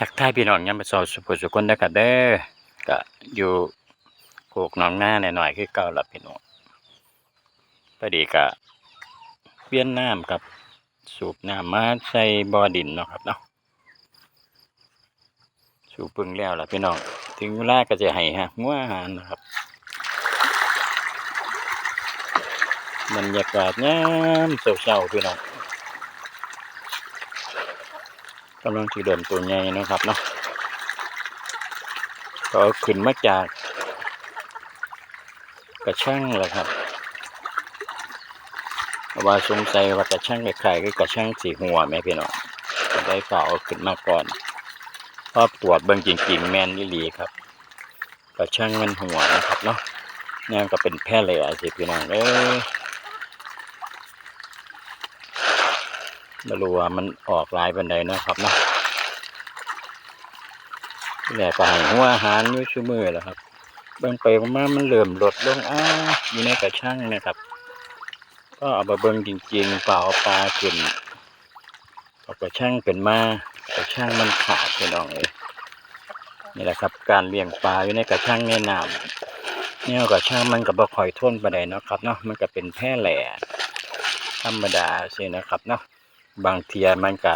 ทักทายพี่น้องยามมาสอสุขสุคนนะครับเด้อก็อยู่โขกน้องหน้าหน่อยๆคือเก่าละพี่น้องพอดีก็เปลี่ยนน้ำครับสูบน้ำมาใส่บ่อดินเนาะครับเนาะสูบปึงแล้วล่ะพี่น้องถึงเวลาก็จะให้ฮะงัวอาหารนะครับบรรยากาศยามเช้าๆพี่น้อง กำลังสีเดิมตัวใหญ่นะครับเนาะก็ขึ้นมาจาก กระช่างแหละครับว่าสงสัยว่ากระช่างคล้ายๆคือกระช่างสีหัวแม่พี่น้องได้ฝ่าเอาขึ้นมาก่อนพราะตรวจเบิ่งจริงๆแมนอีหลีครับกระช่างมันหัวนะครับเนาะนี่ก็เป็นแพร่เลยอาสิพี่น้องเอ้ ไม่รู้ว่ามันออกลายบันไดนะครับเนาะแหละก็ให้หัวอาหารอยู่ชั่วมือแหล้วครับเบิ่งไปมามันเริ่มลดลงอ้าอยู่ในกระช่างนะครับ ก็เอามาเบิ่งจริงๆเปล่าเอาปลาขึ้นเอากระช่างเป็นมากระช่างมันขาดไปน้องเอ้ยนี่แหละครับ การเลี้ยงปลาอยู่ในกระช่างในน้ำเนี่ยกระช่างมันก็บ่คอยทนปานใดเนาะครับเนาะมันก็เป็นแพร่แหล่ธรรมดาสินะครับเนาะ บางเทียมันก็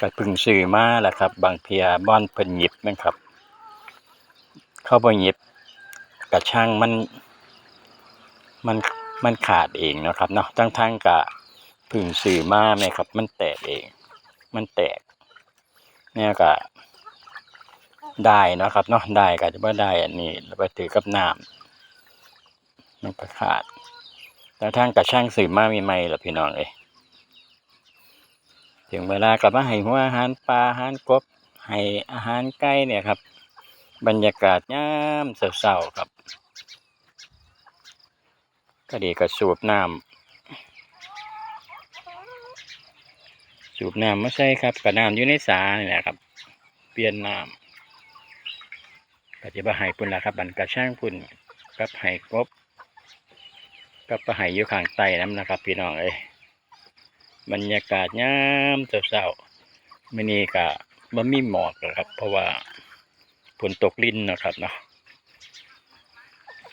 ก็พึ่งซื้อมาแหละครับ บางเทียบ้อนเพิ่นหยิบแม่นครับ เข้าบ่หยิบกระช่างมันมันมันขาดเองนะครับเนาะทั้งทั้งกะพึ่งซื้อมาแม่ครับ มันแตกเอง มันแตก เนี่ยก็ได้นะครับเนาะได้ก็จะบ่าได้อันนี้แล้วไปถือกับน้ำมันก็ขาดแต่ทางกระช่างซื้อมาใหม่ๆล่ะพี่น้องเอ้ย ถึงเวลากลับมาให้หัวอาหารปลาอาหารกบให้อาหารไก่เนี่ยครับ บรรยากาศยามเศร้าๆครับ ก็ดีก็สูบน้ำสูบน้ำไม่ใช่ครับกับน้ำอยู่ในสาเนี่แหละครับ เปลี่ยนน้ำก็จะมาให้พุ่นละครับบันกระช่างพุ่นกับให้กบกับปลาให้อยู่ข้างใต้น้ำนะครับ พี่น้องเอ้ย บรรยากาศยามเศร้าๆมื้อนี้ก็บ่มีหมอกหรอกครับ เพราะว่าฝนตกลิ้นนะครับเนาะ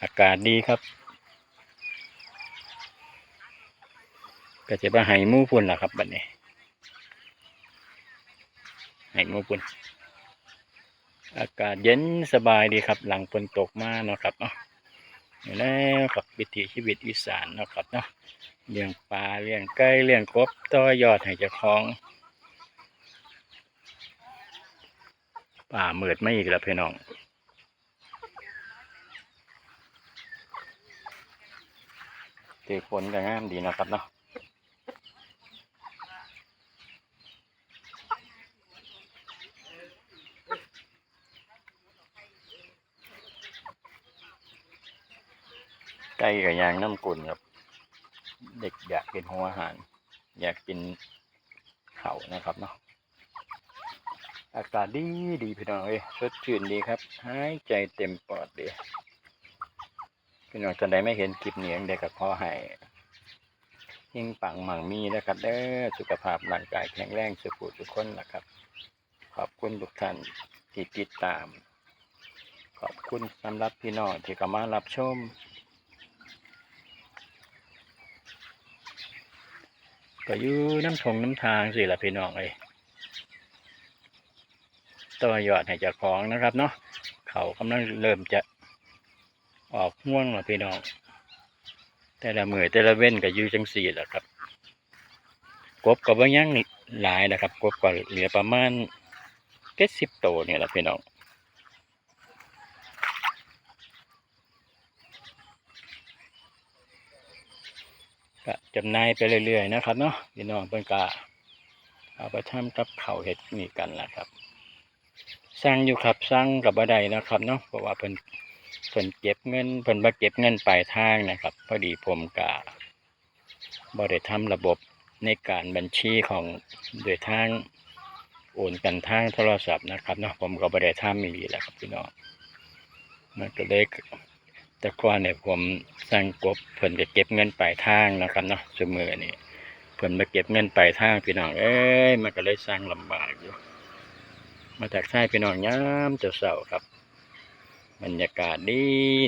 อากาศดีครับ ก็จะมาให้มู่พุ่นละครับบัดนี้ให้มู่พุ่นอากาศเย็นสบายดีครับ หลังฝนตกมาเนาะครับเนาะ นี่แหล้วกับวิถีชีวิตอีสานเนาะครับเนาะเลี้ยงปลาเลี้ยงไก่เลี้ยงกบต่อยอดให้เจ้าของป่าเมิดไม่อีกแล้วพี่น้องเจอคนก็งามดีนะครับเนาะ ไก่กับยางน้ำกุนครับ เด็กอยากกินหัวอาหาร อยากกินเขานะครับเนาะอากาศดีดีพี่น้องเอ้ยสดชื่นดีครับหายใจเต็มปอดดีพี่น้องท่านใดไม่เห็นคลิปนี้เด็กกับขอให้ยิ่งปังมั่งมีนะครับเด้อสุขภาพร่างกายแข็งแรงสุขุทุกคนนะครับ ขอบคุณทุกท่านที่ติดตาม ขอบคุณสำหรับพี่น้องที่เข้ามารับชม ก็อยู่น้ำทงน้ำทางสิละพี่น้องเอ้ยตัวยอดให้เจ้าของนะครับเนาะเขากำลังเริ่มจะออกห่วงล้วพี่น้อง แต่ละมือแต่ละเว้นก็อยู่จังสี่แหละครับ กบก็บ่ยังหลายนะครับ กบก็เหลือประมาณเจ็ดสิบตัวเนี่ยแหละพี่น้อง ก็จำนายไปเรื่อยๆนะครับเนาะพี่น้องเพิ่นก็เอาไปทำกับข้าวเห็ดนี่กันแหละครับ สร้างอยู่ครับสร้างกับบ่ไดนะครับเนาะเพราะว่าเพิ่นเพิ่นเก็บเงินเพิ่นบ่เก็บเงินปลายทางนะครับ พอดีผมก็บ่ได้ทำระบบในการบัญชีของโดยทางโอนกันทางโทรศัพท์นะครับเนาะผมก็บ่ได้ทำอีหลีแหละครับพี่น้องมันก็เลย แต่ก่อนเนี่ยผมสั่งกบเพิ่นจะเก็บเงินปลายทางนะครับเนาะสมือนี่เพิ่นมาเก็บเงินปลายทางพี่น้องเอ้ยมันก็เลยสร้างลำบากอยู่ มาจากค่ายพี่น้องยามเจ้าเสาครับบรรยากาศดี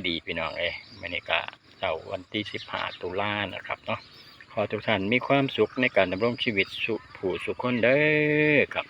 ดีพี่น้องเอ้ยบรรยากาศเสาร์วันที่สิบห้าตุลานะครับเนาะขอทุกท่านมีความสุขในการดำรงชีวิตสุผู้สุขคนเด้อครับ